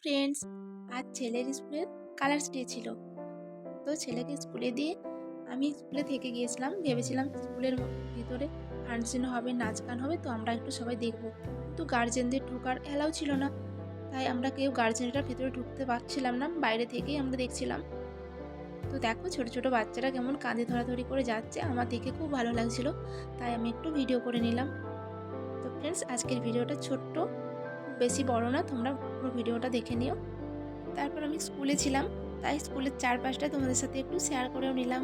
Friends আজ ছেলের স্কুলের কালার্স ডে ছিল। তো ছেলেকে স্কুলে দিয়ে আমি স্কুলে থেকে গিয়েছিলাম, ভেবেছিলাম স্কুলের ভিতরে ফাংশন হবে, নাচ গান হবে, তো আমরা একটু সবাই দেখব। কিন্তু গার্জেনদের ঢোকার অ্যালাউ ছিল না। তাই আমরা কেউ গার্জেনরা ভেতরে ঢুকতে পারছিলাম না, বাইরে থেকেই আমরা দেখছিলাম। তো দেখো ছোট ছোট বাচ্চারা কেমন কাঁধে ধরাধরি করে যাচ্ছে, আমার দেখে খুব ভালো লাগছিল। তাই আমি একটু ভিডিও করে নিলাম। তো ফ্রেন্ডস আজকের ভিডিওটা ছোট্ট। বেশি বড় না, তোমরা পুরো ভিডিওটা দেখে নিও। তারপর আমি স্কুলে ছিলাম, তাই স্কুলের চারপাশটা তোমাদের সাথে একটু শেয়ার করেও নিলাম।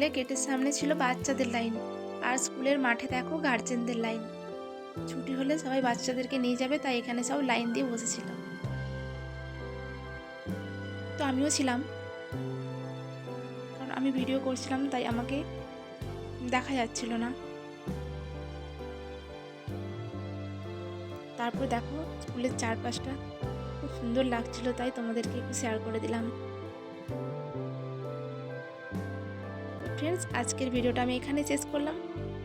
স্কুলে গেটের সামনে ছিল বাচ্চাদের লাইন। আর স্কুলের মাঠে দেখো গার্জেনদের লাইন। ছুটি হলে সবাই বাচ্চাদেরকে নিয়ে যাবে, তাই এখানে সব লাইন দিয়ে বসেছিল। তো আমিও ছিলাম। কারণ আমি ভিডিও করছিলাম, তাই আমাকে দেখা যাচ্ছিল না। তারপর দেখো স্কুলের চারপাশটা খুব সুন্দর লাগছিল, তাই তোমাদেরকে একটু শেয়ার করে দিলাম। ফ্রেন্ডস আজকের ভিডিওটা আমি এখানে শেষ করলাম।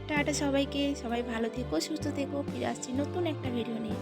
টাটা সবাইকে, সবাই ভালো থেকো, সুস্থ থেকো, ফিরে আসছি নতুন একটা ভিডিও নিয়ে।